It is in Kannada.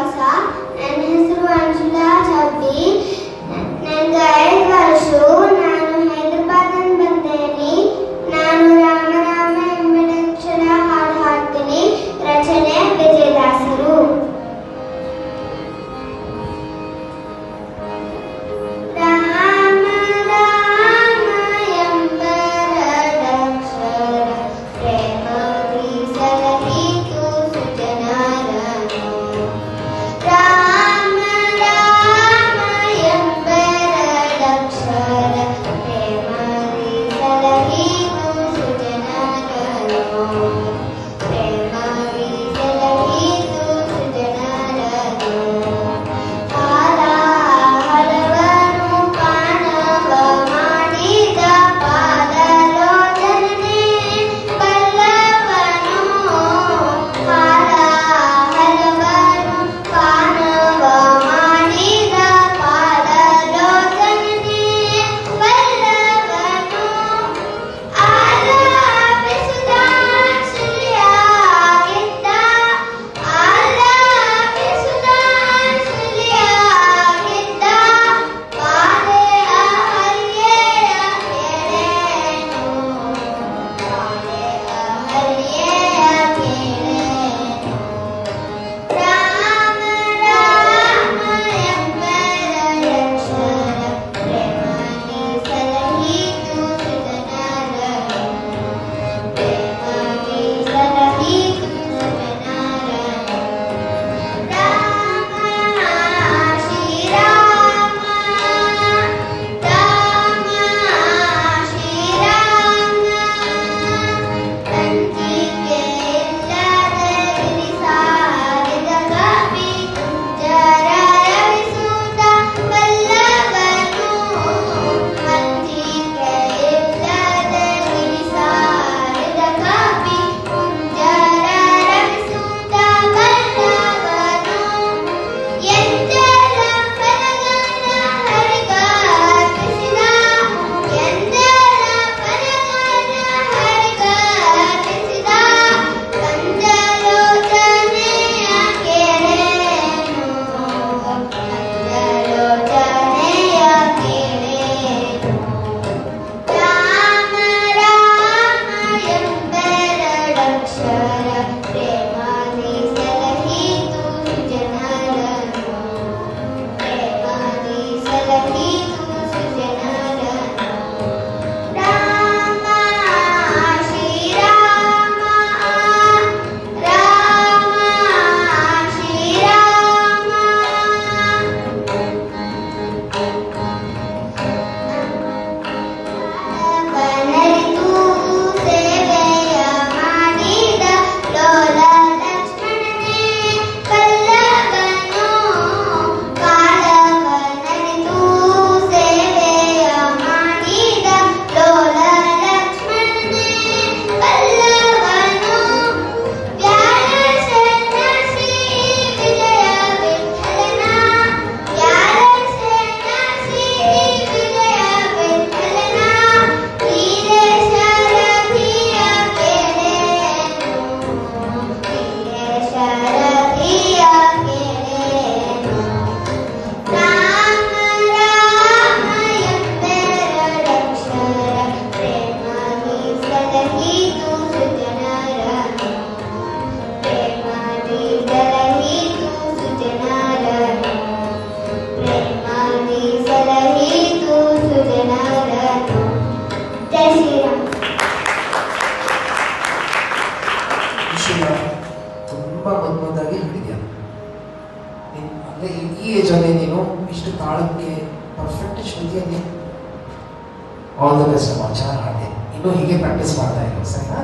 Hafsa and his Vanjula Chaudhary and guide Varshu Oh. ತುಂಬ ಒಂದು ಒಂದಾಗಿ ಅಂದರೆ ಈ ಏಜಲ್ಲೇ ನೀನು ಇಷ್ಟು ತಾಳಕ್ಕೆ ಪರ್ಫೆಕ್ಟ್ ಶ್ರುತಿಯಲ್ಲಿ ಆಲ್ ದ ಬೆಸ್ಟ್ ಸಮಾಚಾರ ಹಾಗೆ. ಇನ್ನೂ ಹೀಗೆ ಪ್ರಾಕ್ಟೀಸ್ ಮಾಡ್ತಾ ಇರೋ, ಸರಿನಾ?